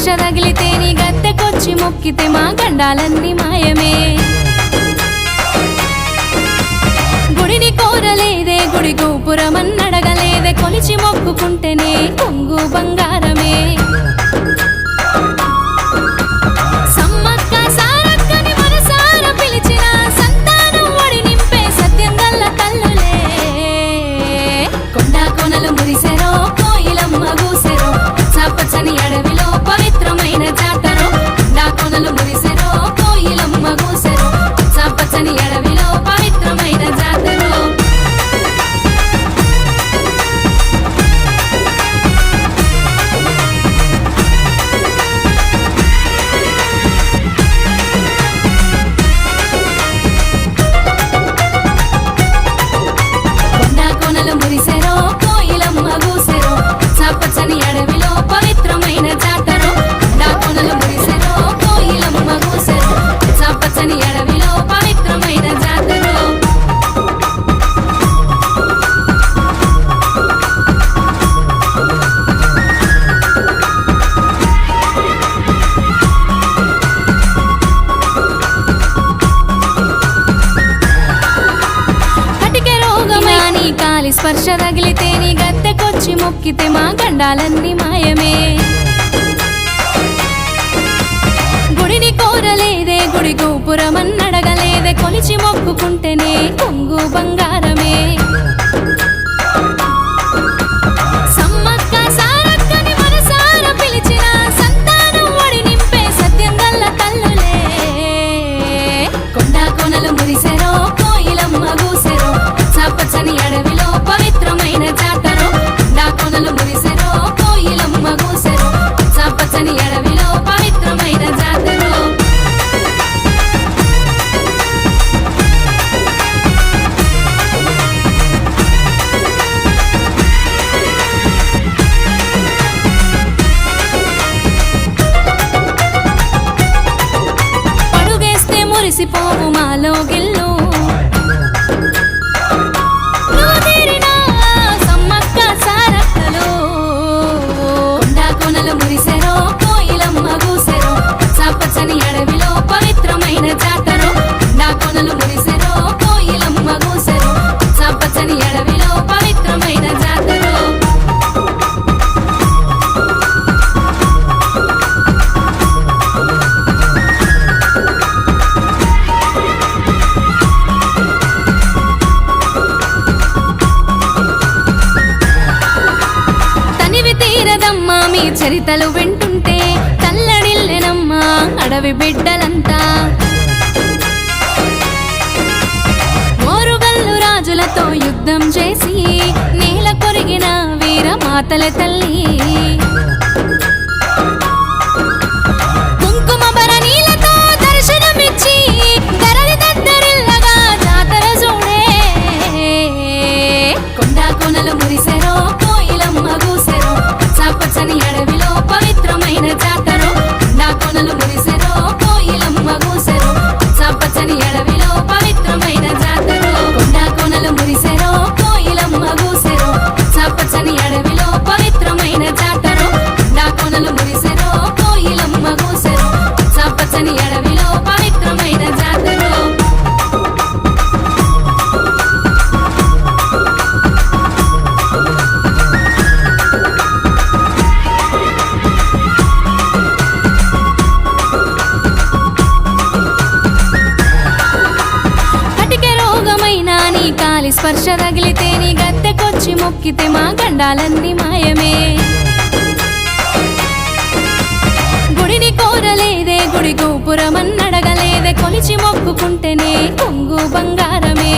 ఆశ తగిలితే నీ గద్దెకొచ్చి మొక్కితే మా గండాలన్నీ మాయమే. గుడిని కోరలేదే గుడి గోపురమన్నడగలేదే కొలిచి మొక్కుకుంటేనే కొంగు బంగారమే. స్పర్శ తగిలితే నీ గత్తెకొచ్చి మొక్కితే మా గండాలన్నీ మాయమే. గుడిని కోరలేదే గుడి గోపురమన్నడగలేదే కొలిచి మొక్కుకుంటేనే కొంగు బంగారమే. చరితలు వింటుంటే తల్లడిల్లెనమ్మా అడవి బిడ్డలంతా. ఓరుగల్లు రాజులతో యుద్ధం చేసి నేల కొరిగిన వీర మాతల తల్లి. స్పర్శ తగిలితే నీ గద్దెకొచ్చి మొక్కితే మా గండాలన్నీ మాయమే. గుడిని కోరలేదే గుడి గోపురమన్నడగలేదే కొలిచి మొక్కుకుంటేనే కొంగు బంగారమే.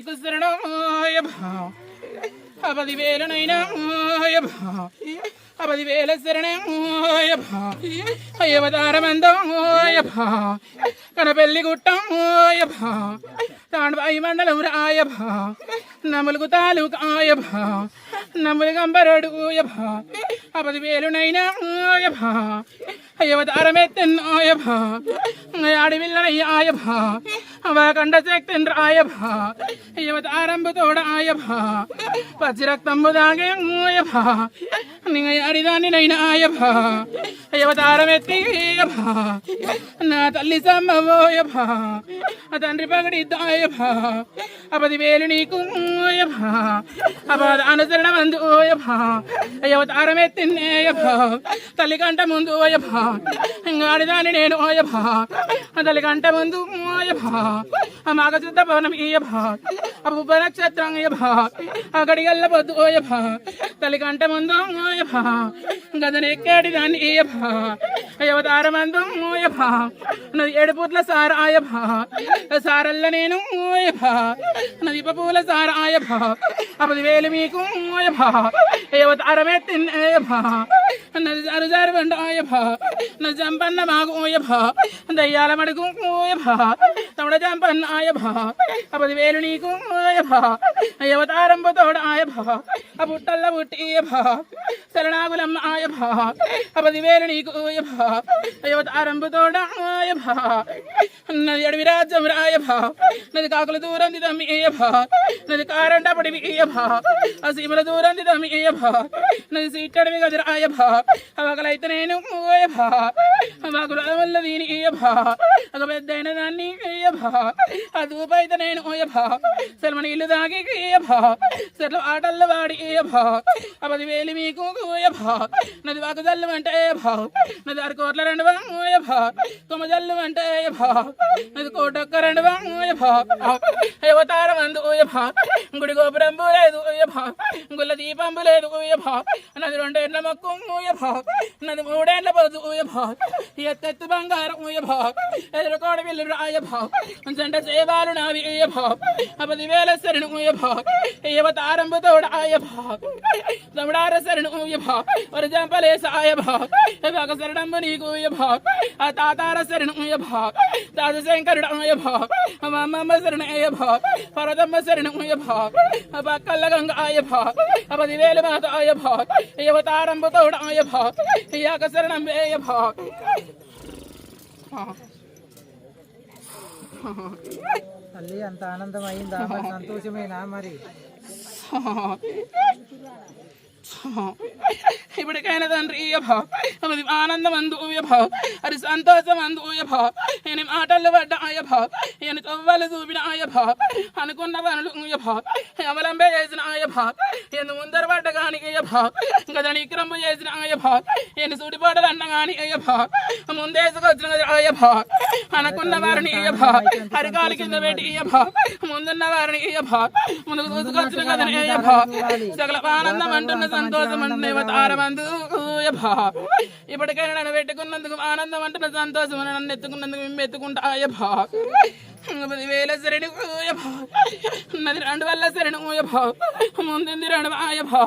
నీకు శరణం అయ్యప్పా ఆ అయ్యప్పా ఆ పదివేల శరణం అయ్యప్పా అయ్యవతారమందో అయ్యప్పా కనపెల్లి గుట్టం అయ్యప్పా తాండవాయి మండలం రాయభా నములుగు తాలూకు ఆయభా నములు గంబరడు యభా ఆ పదివేలునైనా ఆయభా అయ్యవతారమెత్తెన్ ఆయభా అడవిల్లనయ్య ఆయభా అవకండ శక్తిన్ రాయభా అయ్యవతారంబు తోడ ఆయభా పచ్చి రక్తంబు దాగే ఆయభా నింగ అరిదానినైనా నైనా ఆయభా అయ్యవతారమెత్తి యభా నా తల్లి సమ్మవోయభా. ఆ తండ్రి పగడిద్దాయభా. ఆ పదివేలు నీకు ఓయభా ఆ అనుసరణ మందు ఓయభా అయ్యవతారమెత్తిన్నేయభా తల్లి కంట ముందు ఓయభా ఇంగాడిదాన్ని నేను ఓయభా తల్లి కంట ముందు ఓయభా ఆ మాగ శుద్ధ పవనం ఈయభా ఆ ఉప నక్షత్రం ఇయభా గడిగల్ల పొద్దు ఓయభా తల్లి కంట ముందు ఓయభా గదనెక్కాడి దాన్ని ఈయభా అయ్యవతారమందు ఓయభా నది ఏడుపుట్ల సార ఆయభా సారల్ల నేను ఓయభా నది పూల సార ఆయభా అపది వేలు మీకు ఓయభా అయ్యవతారమే తిన్నేయభా నది జారు జారు బండ ఆయభా నది జంపన్న మాకు ఓయభా దయ్యాల మడుగు ఓయభా తమడ జంపన్న ఆయభా అపది వేలు నీకు ఓయభా అయ్యవతారంబు తోడ ఆయభా ఆ పుట్టల్ల పుట్టియభా శరణాగులమ్మ ఆయభా అపది వేలు నీకు ఓయభా అయ్యవతారంబు తోడ ఆయభా నది అడవి రాజ్యం రాయభా నది కాకుల దూరం తమ్మి కారంట పడివి ఏయభా ఆ సీమల దూరం తమ్మి ఏయభా నది సీట్టడివి గది రాయభా అవకలైతే నేను ఓయభా మాకు వల్ల దీని ఏయభా ఒక పెద్దయిన దాన్ని ఏయభా ఆ దూపైతే నేను ఓయభా సెలమని ఇల్లు దాగి ఏయభా సెట్ల ఆటల్లో వాడి ఏయభా ఆ పదివేలు మీకు ఓయభా నది వాకు జల్లు అంటే ఏయభా నది ఆరు కోట్ల రెండు ఓయభా కొమ్మ జల్లు అంటే ఏయభా నది కోటొక్క రెండు ఓయభా అవతారం అందు ఓయభా గుడి గోపురంబు లేదు ఓయభా గుల్ల దీపంబు లేదు ఓయభా నది రెండేళ్ళ మొక్కు ఓయభా నది మూడేళ్ళ పొద్దు ఓయభా ఎత్తెత్తు బంగారం ఓయభా ఎదురుకోడ విల్లు రాయభా జంట సేవాలు నావి ఓయభా పది వేల శరణు ఓయభా అవతారంబు తోడ ఆయభా తమిడార శరణు ఓయభా వరజంపలే జంపలే సాయభా ఒక శరణంబు నీకు ఓయభా ఆ తాతార శరణు ఓయభా తాత శంకరుడు ఓయభా మా అమ్మమ్మ శరణు అయ్యభా పరదమ్మ శరణు ఓయభా పక్కల్ల గంగ ఆయభా పది వేలు మాత ఆయభా అవతారంబు తోడ ఆయభా యాక శరణం వేయభా తల్లి అంత ఆనందం అయిందా సంతోషమేనా మరి ఇప్పటికైనా తండ్రి ఇయ్యభా అది ఆనందం అందు ఊయభా అది సంతోషం అందు ఊయభా నేను మాటలు పడ్డ ఆయభా నేను తవ్వలు చూపిన ఆయభా అనుకున్న పనులు ఊయభా అవలంబే చేసిన ఆయభా నేను ముందర పడ్డ కాని అయ్యభా ఇంకా నిక్రమ చేసిన ఆయభా నేను సూటిపాటలు అన్న కాని అయ్యభా ముందేసుకొచ్చిన ఆయభా అనుకున్న వారిని ఇయ్యభా అరికాలు కింద పెట్టి ఇయ్యభా ముందున్న వారిని ఇయ్యభా ముందుకు చూసుకొచ్చిన కదని అయ్యభా సకల ఆనందం అంటున్న సంతోషం అంటున్న తారమందు ఇప్పటికైనా నన్ను పెట్టుకున్నందుకు ఆనందం అంటున్న సంతోషం నన్ను ఎత్తుకున్నందుకు మేము ఎత్తుకుంటా యభా పదివేల సరేణి యభా ఉన్నది రెండు వల్ల సరేణి యభా ముందుంది రెండు ఆయభా